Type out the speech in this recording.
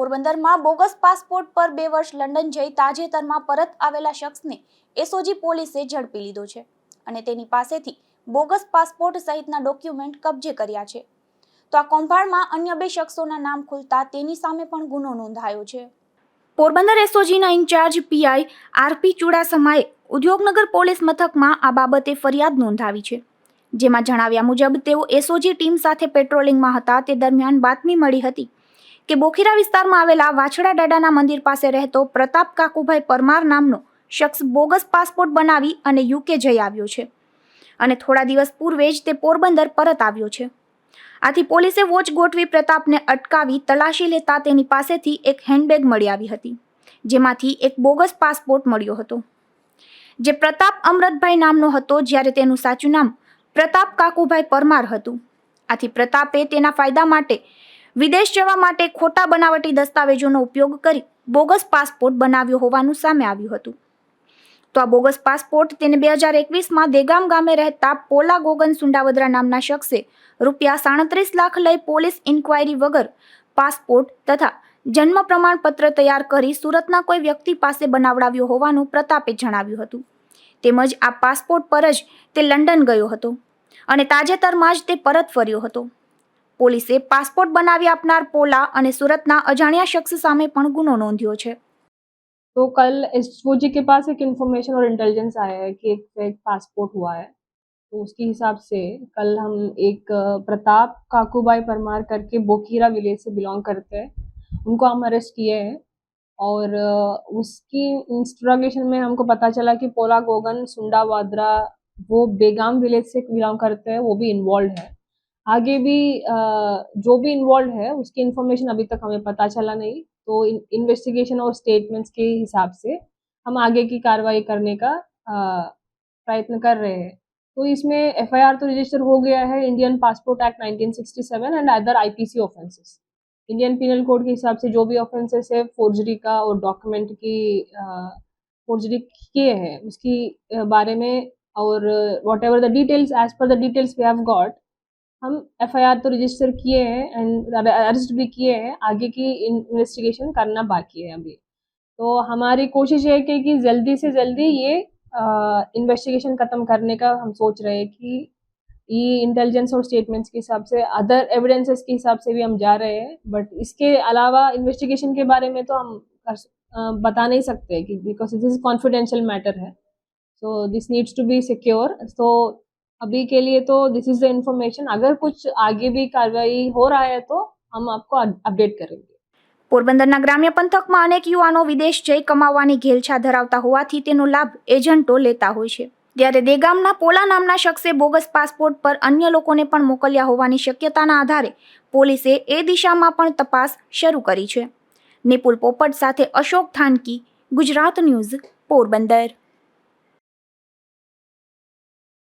પોરબંદરમાં bogus passport પર બે વર્ષ લંડન જઈ તાજેતરમાં પરત આવેલા શખ્સને એસઓજી પોલીસે ઝડપી લીધો છે અને તેની પાસેથી બોગસ પાસપોર્ટ સહિતના ડોક્યુમેન્ટ કબજે કર્યા છે. તો આ કૌભાંડમાં અન્ય બે શખ્સોના નામ ખુલતા તેની સામે પણ ગુનો નોંધાયો છે. પોરબંદર એસઓજીના ઇન્ચાર્જ પીઆઈ આરપી ચુડાસમાએ ઉદ્યોગનગર પોલીસ મથકમાં આ બાબતે ફરિયાદ નોંધાવી છે. જેમાં જણાવ્યા મુજબ તેઓ એસઓજી ટીમ સાથે પેટ્રોલિંગમાં હતા. તે દરમિયાન બાતમી મળી હતી કે બોખીરા વિસ્તારમાં આવેલા વાછડા દાદાના મંદિર પાસે રહેતો પ્રતાપ કાકુભાઈ પરમાર નામનો શખ્સ બોગસ પાસપોર્ટ બનાવી અને યુકે જઈ આવ્યો છે. અને થોડા દિવસ પૂર્વે જ તે પોરબંદર પરત આવ્યો છે. આથી પોલીસે વોચ ગોઠવી પ્રતાપને અટકાવી તલાશી લેતા તેની પાસેથી એક હેન્ડબેગ મળી આવી હતી, જેમાંથી એક બોગસ પાસપોર્ટ મળ્યો હતો. જે પ્રતાપ અમૃતભાઈ નામનો હતો જ્યારે તેનું સાચું નામ પ્રતાપ કાકુભાઈ પરમાર હતું. આથી પ્રતાપે તેના ફાયદા માટે વિદેશ જવા માટે ખોટા બનાવટી દસ્તાવેજોનો ઉપયોગ કરી બોગસ પાસપોર્ટ બનાવ્યો હોવાનું સામે આવ્યું હતું. તો આ બોગસ પાસપોર્ટ તેને બે હજાર એકવીસમાં દેગામ ગામે રહેતા પોલા ગોગન સુંડાવદરા નામના શખ્સે રૂપિયા સાડત્રીસ લાખ લઈ પોલીસ ઇન્ક્વાયરી વગર પાસપોર્ટ તથા જન્મ પ્રમાણપત્ર તૈયાર કરી સુરતના કોઈ વ્યક્તિ પાસે બનાવડાવ્યો હોવાનું પ્રતાપે જણાવ્યું હતું. તેમજ આ પાસપોર્ટ પર જ તે લંડન ગયો હતો અને તાજેતરમાં જ તે પરત ફર્યો હતો. પોલીસે પાસપોર્ટ બનાવી આપનાર પોલા અને સુરતના અજાણ્યા શખ્સ સામે પણ ગુનો નોંધ્યો છે तो कल एस के पास एक इन्फॉर्मेशन और इंटेलिजेंस आया है कि एक फेक पासपोर्ट हुआ है तो उसके हिसाब से कल हम एक अ, प्रताप काकूबाई परमार करके बोकीरा विलेज से बिलोंग करते हैं उनको हम अरेस्ट किए हैं और अ, उसकी इंस्ट्रगेशन में हमको पता चला कि पोला गोगन सुंडा वादरा वो बेगाम विलेज से बिलोंग करते हैं वो भी इन्वॉल्व है आगे भी जो भी इन्वॉल्व है, उसकी इन्फॉर्मेशन अभी तक हमें पता चला नहीं। तो इन्वेस्टिगेशन और स्टेटमेंट्स के हिसाब से हम आगे की कार्रवाई करने का प्रयत्न कर रहे हैं। तो इसमें एफआईआर तो रजिस्टर हो गया है Indian passport act 1967 and other IPC offences Indian penal code के हिसाब से जो भी ऑफेंसेस है फोर्जरी का और डॉक्यूमेंट की फोर्जरी किए हैं, उसकी बारे में और whatever the details as per the details we have got हम एफआईआर तो रजिस्टर किए हैं एंड अरेस्ट भी किए हैं आगे की इन्वेस्टिगेशन करना बाकी है अभी। तो हमारी कोशिश है कि, कि जल्दी से जल्दी ये इन्वेस्टिगेशन ख़त्म करने का हम सोच रहे हैं कि ये इंटेलिजेंस और स्टेटमेंट्स के हिसाब से अदर एविडेंसेस के हिसाब से भी हम जा रहे हैं बट इसके अलावा इन्वेस्टिगेशन के बारे में तो हम कर, अ, बता नहीं सकते कि because this is confidential matter है। So this needs to be secure तो अभी के लिए तो दिस इज द इन्फॉर्मेशन अगर कुछ आगे भी कार्रवाई हो रहा है तो हम आपको अपडेट करेंगे પોરબંદરના ગ્રામ્ય પંથકમાં અનેક યુવાનો વિદેશ જઈ કમાવાની ઘેલછા ધરાવતા હોવાથી તેનો લાભ એજન્ટો લેતા હોય છે ત્યારે દેગામના પોલા નામના શખ્સે બોગસ પાસપોર્ટ પર અન્ય લોકોને પણ મોકલ્યા હોવાની શક્યતાના આધારે પોલીસે એ દિશામાં પણ તપાસ શરૂ કરી છે નિપુલ પોપટ સાથે અશોક થાનકી ગુજરાત ન્યૂઝ પોરબંદર